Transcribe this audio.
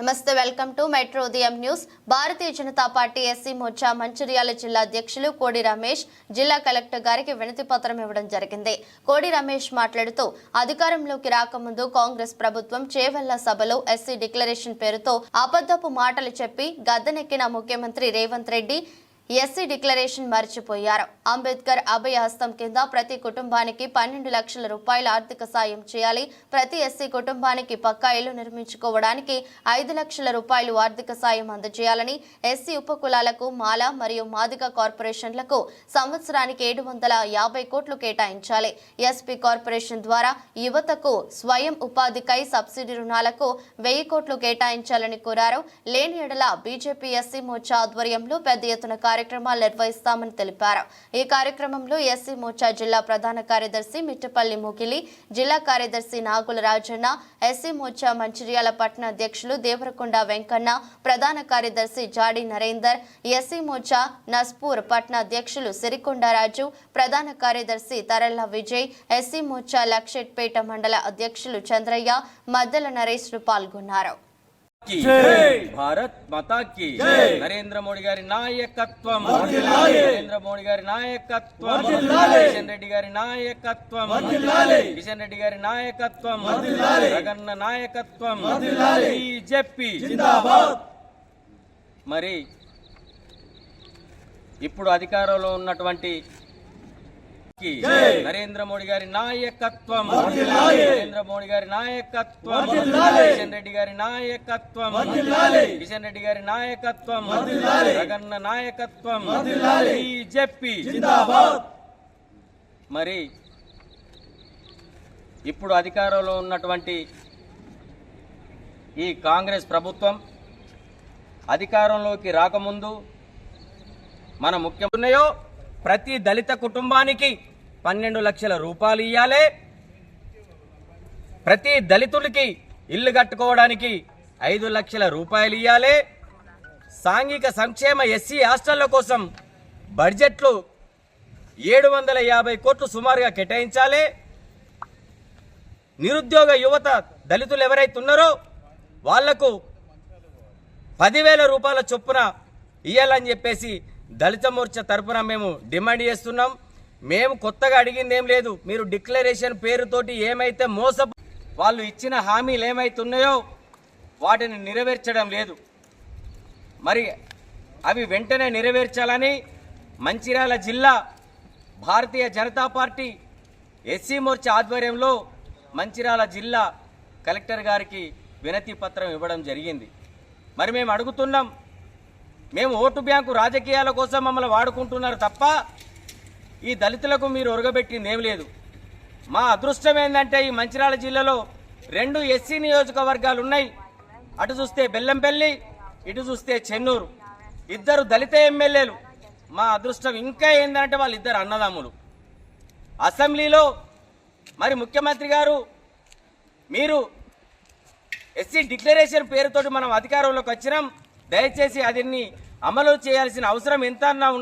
నమస్తే welcome to metro ఉదయం news. Bharatiya Janata party SC Morcha Mancherial జిల్లా అధ్యక్షులు కోడి రమేష్ జిల్లా కలెక్టర్ గారికి వినతి పత్రం ఇవ్వడం జరిగింది. కోడి రమేష్ మాట్లాడుతూ అధికారంలోకి రాకముందు కాంగ్రెస్ ప్రభుత్వం చేవెళ్ళ సభలో ఎస్సీ డిక్లరేషన్ పేరుతో అబద్ధపు మాటలు చెప్పి గద్దెనెక్కిన ముఖ్యమంత్రి రేవంత్ రెడ్డి ఎస్సీ డిక్లరేషన్ మర్చిపోయారు. అంబేద్కర్ అభయ హస్తం కింద ప్రతి కుటుంబానికి పన్నెండు లక్షల రూపాయల ఆర్థిక సాయం చేయాలి. ప్రతి ఎస్సీ కుటుంబానికి పక్కా ఇల్లు నిర్మించుకోవడానికి ఐదు లక్షల రూపాయలు ఆర్థిక సాయం అందజేయాలని ఎస్సీ ఉపకులాలకు మాల మరియు మాదిగ కార్పొరేషన్లకు సంవత్సరానికి ఏడు వందల యాభై కోట్లు కేటాయించాలి. ఎస్పీ కార్పొరేషన్ ద్వారా యువతకు స్వయం ఉపాధికై సబ్సిడీ రుణాలకు వెయ్యి కోట్లు కేటాయించాలని కోరారు. లేని ఎడల బీజేపీ ఎస్సీ మోర్చా ఆధ్వర్యంలో పెద్ద ఎత్తున కార్యక్రమాలు నిర్వహిస్తామని తెలిపారు. ఈ కార్యక్రమంలో ఎస్సీ మోర్చా జిల్లా ప్రధాన కార్యదర్శి మిట్టపల్లి ముగిలి జిల్లా కార్యదర్శి నాగుల రాజన్న ఎస్సీ మోర్చా మంచిర్యాల పట్టణ అధ్యక్షులు దేవరకొండ వెంకన్న ప్రధాన కార్యదర్శి జాడి నరేందర్ ఎస్సీ మోర్చా నస్పూర్ పట్టణ అధ్యక్షులు సిరికొండరాజు ప్రధాన కార్యదర్శి తరల్ల విజయ్ ఎస్సీ మోర్చా లక్షెట్పేట మండల అధ్యక్షులు చంద్రయ్య మద్దెల నరేష్లు పాల్గొన్నారు భారత్ మాతా కి నరేంద్ర మోడీ గారి నాయకత్వం నరేంద్ర మోడీ గారి నాయకత్వం కిషన్ రెడ్డి గారి నాయకత్వం కిషన్ రెడ్డి గారి నాయకత్వం జగన్న నాయకత్వం బీజేపీ మరి ఇప్పుడు అధికారంలో ఉన్నటువంటి కి. నరేంద్ర మోడీ గారి నాయకత్వం. నరేంద్ర మోడీ గారి నాయకత్వం. కిషన్ రెడ్డి గారి నాయకత్వం. కిషన్ రెడ్డి గారి నాయకత్వం. జగన్న నాయకత్వం. బీజేపీ. మరి ఇప్పుడు అధికారంలో ఉన్నటువంటి ఈ కాంగ్రెస్ ప్రభుత్వం అధికారంలోకి రాకముందు మన ముఖ్యం ఉన్నాయో ప్రతి దళిత కుటుంబానికి పన్నెండు లక్షల రూపాయలు ఇవ్వాలి ప్రతి దళితుడికి ఇల్లు కట్టుకోవడానికి ఐదు లక్షల రూపాయలు ఇవ్వాలి సాంఘిక సంక్షేమ ఎస్సీ హాస్టళ్ళ కోసం బడ్జెట్లు ఏడు వందల యాభై కోట్లు సుమారుగా కేటాయించాలి. నిరుద్యోగ యువత దళితులు ఎవరైతే ఉన్నారో వాళ్ళకు పదివేల రూపాయల చొప్పున ఇవ్వాలని చెప్పేసి దళిత మోర్చా తరపున మేము డిమాండ్ చేస్తున్నాం. మేము కొత్తగా అడిగింది ఏం లేదు. మీరు డిక్లరేషన్ పేరుతోటి ఏమైతే మోస వాళ్ళు ఇచ్చిన హామీలు ఏమైతున్నాయో వాటిని నెరవేర్చడం లేదు. మరి అవి వెంటనే నెరవేర్చాలని మంచిర్యాల జిల్లా భారతీయ జనతా పార్టీ ఎస్సీ మోర్చా ఆధ్వర్యంలో మంచిర్యాల జిల్లా కలెక్టర్ గారికి వినతి పత్రం ఇవ్వడం జరిగింది. మరి మేము అడుగుతున్నాం మేము ఓటు బ్యాంకు రాజకీయాల కోసం మమ్మల్ని వాడుకుంటున్నారు తప్ప ఈ దళితులకు మీరు ఒరగబెట్టింది ఏం లేదు. మా అదృష్టం ఏంటంటే ఈ మంచిర్యాల జిల్లాలో రెండు ఎస్సీ నియోజకవర్గాలు ఉన్నాయి. అటు చూస్తే బెల్లంపల్లి ఇటు చూస్తే చెన్నూరు. ఇద్దరు దళిత ఎమ్మెల్యేలు. మా అదృష్టం ఇంకా ఏంటంటే వాళ్ళు ఇద్దరు అన్నదమ్ములు. అసెంబ్లీలో మరి ముఖ్యమంత్రి గారు మీరు ఎస్సీ డిక్లరేషన్ పేరుతోటి మనం అధికారంలోకి వచ్చినాం. దయచేసి అదిన్ని అమలు చేయాల్సిన అవసరం ఎంత అన్నా